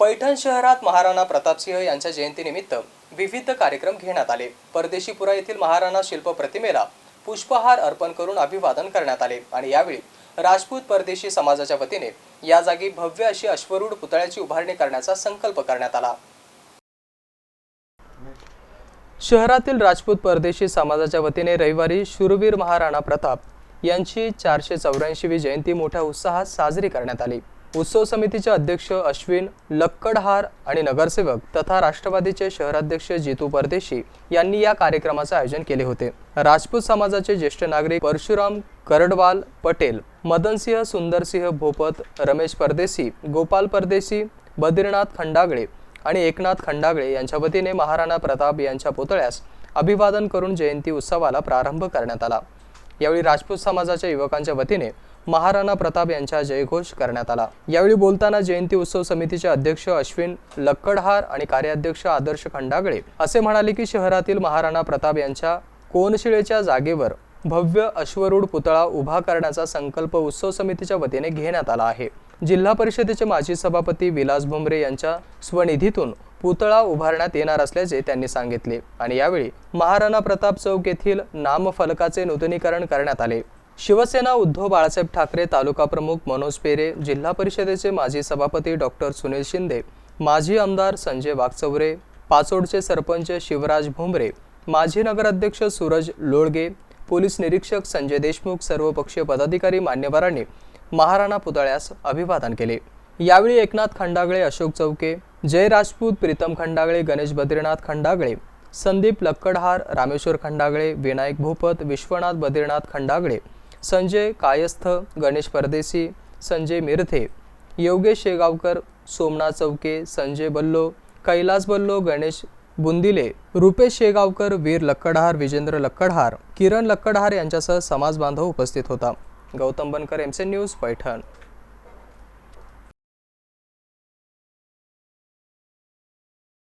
पैठण शहरात महाराणा प्रतापसिंह यांच्या जयंतीनिमित्त विविध कार्यक्रम घेण्यात आले. परदेशीपुरा येथील महाराणा शिल्प प्रतिमेला पुष्पहार अर्पण करून अभिवादन करण्यात आले आणि यावेळी राजपूत परदेशी समाजाच्या वतीने या जागी भव्य अशी अश्वरूढ पुतळ्याची उभारणी करण्याचा संकल्प करण्यात आला. शहरातील राजपूत परदेशी समाजाच्या वतीने रविवारी शूरवीर महाराणा प्रताप यांची चारशे चौऱ्याऐंशीवी जयंती मोठ्या उत्साहात साजरी करण्यात आली. उत्सव समितीचे अध्यक्ष अश्विन लक्कडहार आणि नगरसेवक तथा राष्ट्रवादीचे शहराध्यक्ष जितू परदेशी यांनी या कार्यक्रमाचे आयोजन केले होते. राजपूत समाजाचे ज्येष्ठ नागरिक परशुराम करडवाल पटेल मदनसिंह सुंदरसिंह भोपत रमेश परदेशी गोपाल परदेशी बद्रीनाथ खंडागळे आणि एकनाथ खंडागळे यांच्या वतीने महाराणा प्रताप यांच्या पुतळ्यास अभिवादन करून जयंती उत्सवाला प्रारंभ करण्यात आला. यावेळी राजपूत समाजाच्या युवकांच्या वतीने महाराणा प्रताप यांचा जयघोष करण्यात आला. यावेळी बोलताना जयंती उत्सव समितीचे अध्यक्ष अश्विन लक्कडहार आणि कार्याध्यक्ष आदर्श खंडागळे असे म्हणाले की शहरातील महाराणा प्रताप यांच्या कोनशिळेच्या जागेवर भव्य अश्वरूढ पुतळा उभा करण्याचा संकल्प उत्सव समितीच्या वतीने घेण्यात आला आहे. जिल्हा परिषदेचे माजी सभापती विलास भुमरे यांच्या स्वनिधीतून पुतळा उभारण्यात येणार असल्याचे त्यांनी सांगितले आणि यावेळी महाराणा प्रताप चौक येथील नामफलकाचे नूतनीकरण करण्यात आले. शिवसेना उद्धव बाळासाहेब ठाकरे तालुका प्रमुख मनोज पेरे जिल्हा परिषदेचे माजी सभापती डॉक्टर सुनील शिंदे माजी आमदार संजय वागचौरे पाचोडचे सरपंच शिवराज भुमरे माजी नगराध्यक्ष सूरज लोळगे पोलीस निरीक्षक संजय देशमुख सर्वपक्षीय पदाधिकारी मान्यवरांनी महाराणा पुतळ्यास अभिवादन केले. यावेळी एकनाथ खंडागळे अशोक चौके जय राजपूत प्रीतम खंडागळे गणेश बद्रीनाथ खंडागळे संदीप लक्कडहार रामेश्वर खंडागळे विनायक भूपत विश्वनाथ बद्रीनाथ खंडागळे संजय कायस्थ गणेश परदेशी संजय मिरथे योगेश शेगावकर सोमनाथ चौके संजय बल्लो कैलास बल्लो गणेश बुंदिले रुपेश शेगावकर वीर लक्कडहार विजेंद्र लक्कडहार किरण लक्कडहार यांच्यासह समाज बांधव उपस्थित होता. गौतम बनकर एमसे न्यूज पैठण.